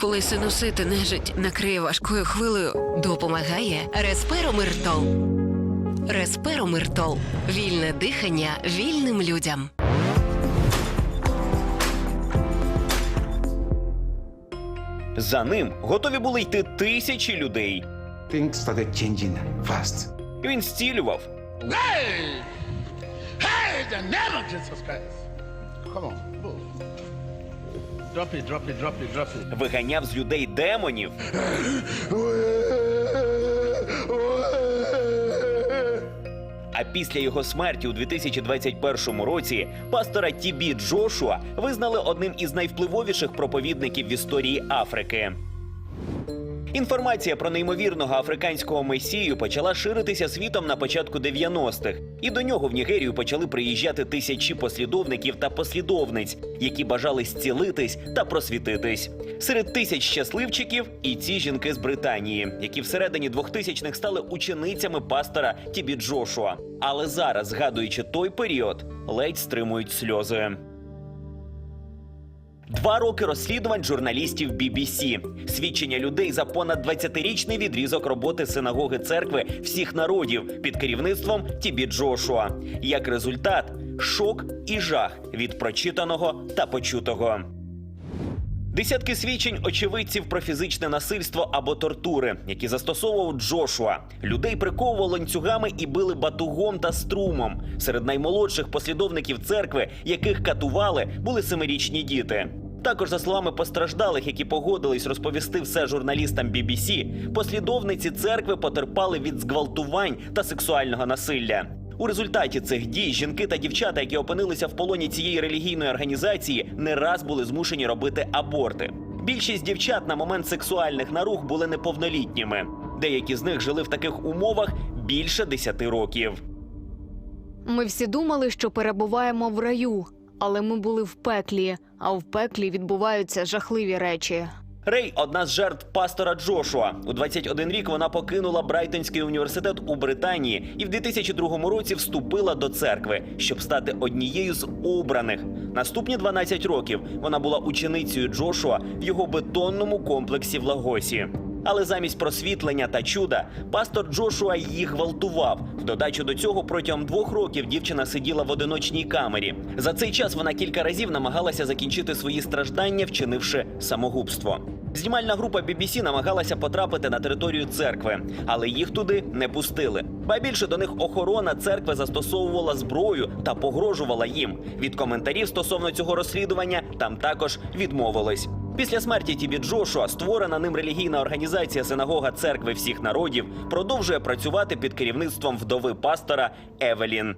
Коли синусити нежить накриє важкою хвилею, Допомагає Респиромиртол. Респиромиртол. Вільне дихання вільним людям. За ним готові були йти тисячі людей. Things started changing fast. Він зцілював, Hey! Hey, the name of Jesus Christ. Come on. move. Drop it, drop it. виганяв з людей демонів. А після його смерті у 2021 році пастора Тібі Джошуа визнали одним із найвпливовіших проповідників в історії Африки. Інформація про неймовірного африканського месію почала ширитися світом на початку 90-х, і до нього в Нігерію почали приїжджати тисячі послідовників та послідовниць, які бажали зцілитись та просвітитись. Серед тисяч щасливчиків і ці жінки з Британії, які всередині 2000-х стали ученицями пастора Тібі Джошуа. Але зараз, згадуючи той період, ледь стримують сльози. Два роки розслідувань журналістів BBC. Свідчення людей за понад 20-річний відрізок роботи синагоги церкви всіх народів під керівництвом Тібі Джошуа. Як результат шок і жах від прочитаного та почутого. Десятки свідчень очевидців про фізичне насильство або тортури, які застосовував Джошуа. Людей приковували ланцюгами і били батугом та струмом. Серед наймолодших послідовників церкви, яких катували, були семирічні діти. Також, за словами постраждалих, які погодились розповісти все журналістам BBC, послідовниці церкви потерпали від зґвалтувань та сексуального насилля. У результаті цих дій жінки та дівчата, які опинилися в полоні цієї релігійної організації, не раз були змушені робити аборти. Більшість дівчат на момент сексуальних нарух були неповнолітніми. Деякі з них жили в таких умовах більше 10 років. Ми всі думали, що перебуваємо в раю, але ми були в пеклі, а в пеклі відбуваються жахливі речі. Рей одна з жертв пастора Джошуа. У 21 рік вона покинула Брайтонський університет у Британії і в 2002 році вступила до церкви, щоб стати однією з обраних. Наступні 12 років вона була ученицею Джошуа в його бетонному комплексі в Лагосі. Але замість просвітлення та чуда пастор Джошуа її гвалтував. В додачу до цього протягом двох років дівчина сиділа в одиночній камері. За цей час вона кілька разів намагалася закінчити свої страждання, вчинивши самогубство. Знімальна група BBC намагалася потрапити на територію церкви, але їх туди не пустили. Ба більше до них охорона церкви застосовувала зброю та погрожувала їм. Від коментарів стосовно цього розслідування там також відмовились. Після смерті Тібі Джошуа створена ним релігійна організація Синагога церкви всіх народів продовжує працювати під керівництвом вдови пастора Евелін.